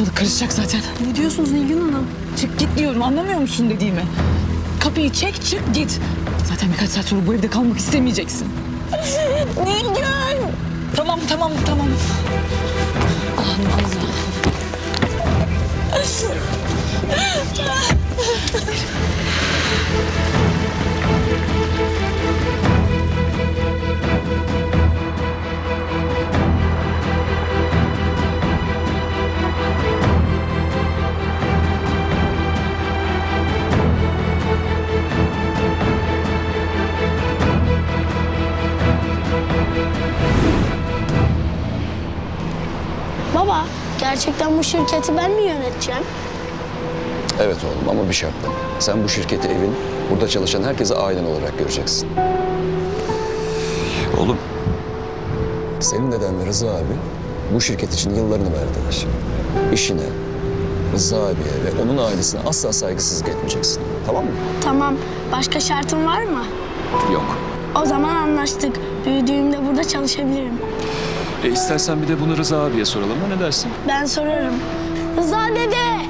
Ortalık karışacak zaten. Ne diyorsunuz Nilgün Hanım? Çık git diyorum anlamıyor musun dediğimi? Kapıyı çek çık git. Zaten birkaç saat sonra bu evde kalmak istemeyeceksin. Nilgün! Tamam tamam tamam. Allah Allah. Baba, gerçekten bu şirketi ben mi yöneteceğim? Evet oğlum ama bir şartla. Sen bu şirketi evin, burada çalışan herkese ailen olarak göreceksin. Oğlum. Senin neden Rıza abi bu şirket için yıllarını verdiler. İşine, Rıza abiye ve onun ailesine asla saygısızlık etmeyeceksin. Tamam mı? Tamam, başka şartın var mı? Yok. O zaman anlaştık. Büyüdüğümde burada çalışabilirim. E istersen bir de bunu Rıza abiye soralım ha ne dersin? Ben sorarım. Rıza dede!